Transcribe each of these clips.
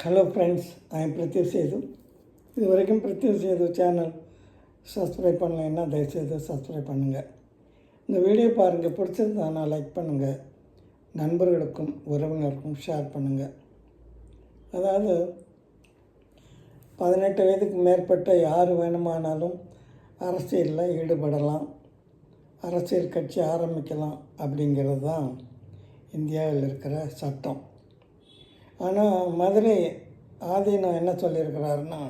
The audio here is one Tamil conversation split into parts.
ஹலோ ஃப்ரெண்ட்ஸ் நான் பிரத்யு சேது இது வரைக்கும் பிரத்யு சேது சேனல் சப்ஸ்கிரைப் பண்ணலைன்னா தயவுசெய்து சப்ஸ்கிரைப் பண்ணுங்கள் இந்த வீடியோ பாருங்கள் பிடிச்சிருந்தானா லைக் பண்ணுங்கள் நண்பர்களுக்கும் உறவினருக்கும் ஷேர் பண்ணுங்கள் அதாவது பதினெட்டு வயதுக்கு மேற்பட்ட யார் வேணுமானாலும் அரசியலில் ஈடுபடலாம் அரசியல் கட்சி ஆரம்பிக்கலாம் அப்படிங்கிறது தான் இந்தியாவில் இருக்கிற சட்டம். ஆனால் மதுரை ஆதீனம் என்ன சொல்லியிருக்கிறாருன்னா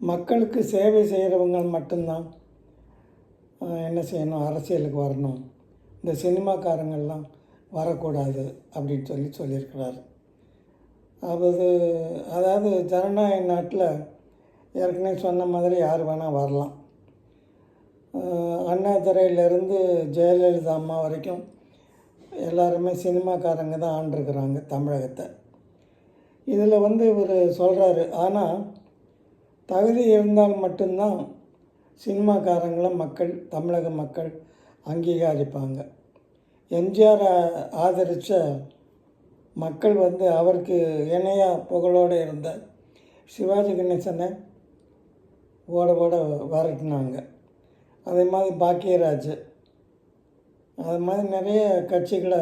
மக்களுக்கு சேவை செய்கிறவங்க மட்டும்தான் என்ன செய்யணும் அரசியலுக்கு வரணும். இந்த சினிமாக்காரங்கள்லாம் வரக்கூடாது அப்படின்னு சொல்லி சொல்லியிருக்கிறாரு. அதாவது அதாவது ஜனநாயக நாட்டில் ஏற்கனவே சொன்ன மாதிரி யார் வேணால் வரலாம். அண்ணாதுறையிலேருந்து ஜெயலலிதா அம்மா வரைக்கும் எல்லாருமே சினிமாக்காரங்க தான் ஆண்டிருக்கிறாங்க தமிழகத்தை. இதில் வந்து இவர் சொல்கிறாரு ஆனால் தகுதி இருந்தால் மட்டும்தான் சினிமாக்காரங்களை மக்கள் தமிழக மக்கள் அங்கீகரிப்பாங்க. எம்ஜிஆர் ஆதரித்த மக்கள் வந்து அவருக்கு இணையாக புகழோடு இருந்த சிவாஜி கணேசனை ஓட ஓட வரட்டினாங்க. அதே மாதிரி பாக்கியராஜ். அது மாதிரி நிறைய கட்சிகளை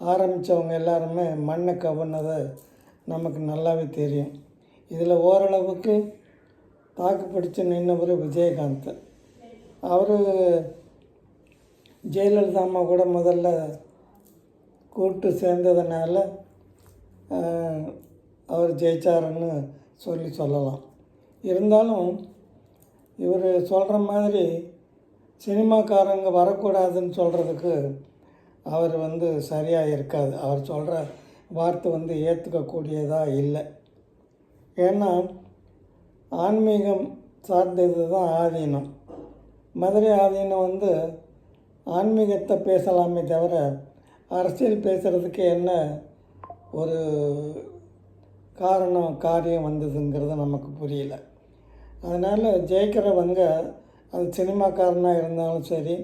ஆரம்பித்தவங்க எல்லாருமே மண்ணை கவர்னதை நமக்கு நல்லாவே தெரியும். இதில் ஓரளவுக்கு தாக்கு பிடிச்சு நின்னவர் விஜயகாந்த். அவர் ஜெயலலிதா அம்மா கூட முதல்ல கூட்டு சேர்ந்ததுனால அவர் ஜெயிச்சாருன்னு சொல்லி சொல்லலாம். இருந்தாலும் இவர் சொல்கிற மாதிரி சினிமாக்காரங்க வரக்கூடாதுன்னு சொல்கிறதுக்கு அவர் வந்து சரியாக இருக்காது. அவர் சொல்கிற வார்த்தை வந்து ஏற்றுக்கக்கூடியதாக இல்லை. ஏன்னா ஆன்மீகம் சார்ந்தது தான் ஆதீனம். மதுரை ஆதீனம் வந்து ஆன்மீகத்தை பேசலாமே தவிர அரசியல் பேசுகிறதுக்கு என்ன ஒரு காரணம் காரியம் வந்ததுங்கிறது நமக்கு புரியல. அதனால் ஜெயிக்கிறவங்க அது சினிமாக்காரனாக இருந்தாலும் சரி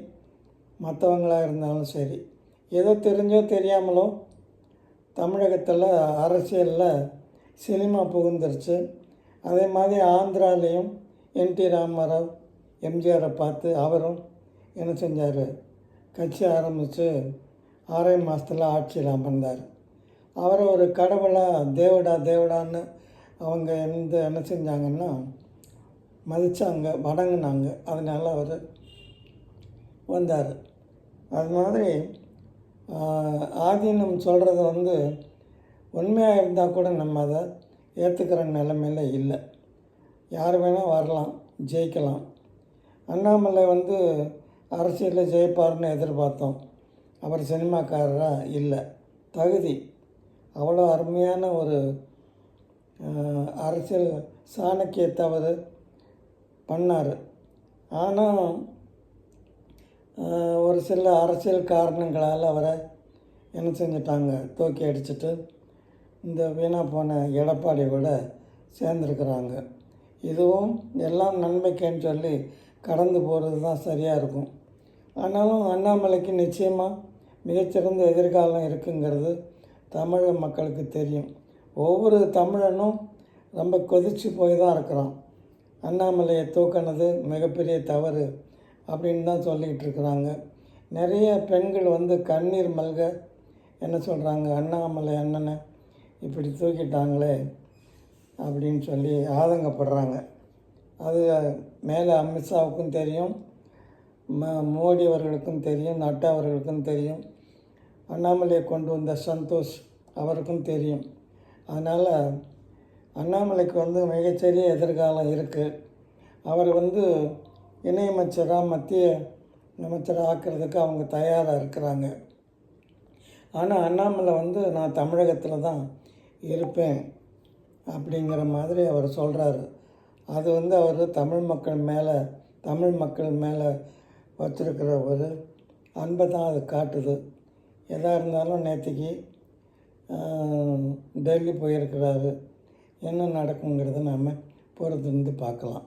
மற்றவங்களாக இருந்தாலும் சரி ஏதோ தெரிஞ்சோ தெரியாமலோ தமிழகத்தில் அரசியலில் சினிமா புகுந்துருச்சு. அதே மாதிரி ஆந்திராலேயும் என் டி ராமராவ் எம்ஜிஆரை பார்த்து அவரும் என்ன செஞ்சார்? கட்சி ஆரம்பித்து ஆறே மாதத்தில் ஆட்சியில் அமர்ந்தார். அவரை ஒரு கடவுளாக தேவடா தேவடான்னு அவங்க எந்த என்ன செஞ்சாங்கன்னா மதித்தாங்க வணங்கினாங்க. அதனால் அவர் வந்தார். அது மாதிரி ஆதீனம் சொல்கிறது வந்து உண்மையாக இருந்தால் கூட நம்ம அதை ஏற்றுக்கிற நிலைமையில் இல்லை. யார் வேணால் வரலாம் ஜெயிக்கலாம். அண்ணாமலை வந்து அரசியலில் ஜெயிப்பார்னு எதிர்பார்த்தோம். அவர் சினிமாக்காரராக இல்லை. தகுதி. அவ்வளோ அருமையான ஒரு அரசியல் சாணக்கியத்தை அவர் பண்ணார். ஆனால் ஒரு சில அரசியல் காரணங்களால் அவரை என்ன செஞ்சிட்டாங்க? தூக்கி அடிச்சிட்டு இந்த வீணாக போன எடப்பாடி கூட சேர்ந்துருக்குறாங்க. இதுவும் எல்லாம் நன்மைக்கேன்னு சொல்லி கடந்து போகிறது தான் சரியாக இருக்கும். ஆனாலும் அண்ணாமலைக்கு நிச்சயமாக மிகச்சிறந்த எதிர்காலம் இருக்குங்கிறது தமிழக மக்களுக்கு தெரியும். ஒவ்வொரு தமிழனும் ரொம்ப கொதிச்சு போய் தான் இருக்கிறான். அண்ணாமலையை தூக்கினது மிகப்பெரிய தவறு. அப்படின்னு தான் சொல்லிகிட்டு இருக்கிறாங்க. நிறைய பெண்கள் வந்து கண்ணீர் மல்க என்ன சொல்கிறாங்க அண்ணாமலை அண்ணனை இப்படி தூக்கிட்டாங்களே அப்படின்னு சொல்லி ஆதங்கப்படுறாங்க. அது மேலே அமித்ஷாவுக்கும் தெரியும் ம மோடி அவர்களுக்கும் தெரியும் நட்டா அவர்களுக்கும் தெரியும் அண்ணாமலையை கொண்டு வந்த சந்தோஷ் அவருக்கும் தெரியும். அதனால் அண்ணாமலைக்கு வந்து மிகச்சரிய எதிர்காலம் இருக்குது அவர் வந்து இணையமைச்சராக மத்திய அமைச்சராக ஆக்கிறதுக்கு அவங்க தயாராக இருக்கிறாங்க. ஆனால் அண்ணாமலை வந்து நான் தமிழகத்தில் தான் இருப்பேன் அப்படிங்கிற மாதிரி அவர் சொல்கிறாரு அது வந்து அவர் தமிழ் மக்கள் மேலே தமிழ் மக்கள் மேலே வச்சுருக்கிற ஒரு அன்பை தான் அது காட்டுது. எதாக இருந்தாலும் நேற்றுக்கு டெல்லி போயிருக்கிறாரு. என்ன நடக்குங்கிறத நாம் பொறுத்திருந்து பார்க்கலாம்.